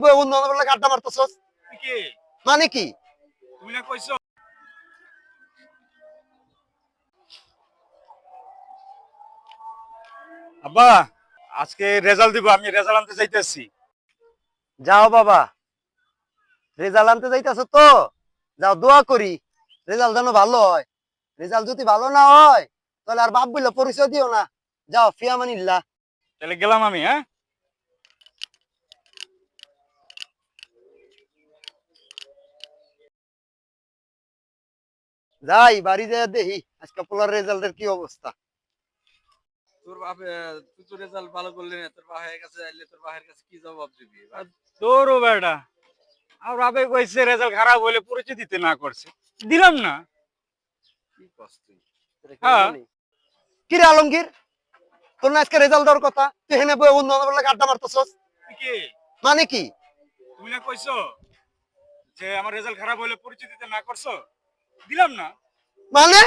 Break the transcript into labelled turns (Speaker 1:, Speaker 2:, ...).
Speaker 1: আড্ডা মারতেছস? মানে কি?
Speaker 2: তুমি না কইছো? আব্বা আজকে রেজাল্ট দিব আমি রেজাল্ট আনতে যাইতেছি।
Speaker 1: যাও বাবা। রেজাল্ট আনতে যাইতেছ তো? যাও দোয়া করি। রেজাল্ট যেন ভালো হয়। রেজাল্ট যদি ভালো না হয় তাহলে আর বাপ বললে পরিচয় দিও না। যাও ফিয়া ফিয়ামানিল্লা
Speaker 2: তাহলে গেলাম আমি হ্যাঁ?
Speaker 1: যাই বাড়ি যায় দেখি আজকে পোলার রেজাল্টের কি অবস্থা?
Speaker 3: তোর বাপ তুই তো রেজাল্ট ভালো করলি না তোর বাপের কাছে আইলে তোর বাপের কাছে কি জবাব দিবি?
Speaker 2: তোরও বেটা আর বাপে কইছে রেজাল্ট খারাপ হলে পরিচয় দিতে না করছে। দিলাম না।
Speaker 3: কি কষ্ট
Speaker 2: হ্যাঁ।
Speaker 1: কি রে আলমগীর? তোর না আজকে রেজাল্ট দেওয়ার কথা? তুই হেনে বই আড্ডা মারতেছস? মানে কি?
Speaker 2: তুমি না কইছো যে আমার রেজাল্ট খারাপ হলে পরিচয় দিতে না করছ? দিলাম না
Speaker 1: মানে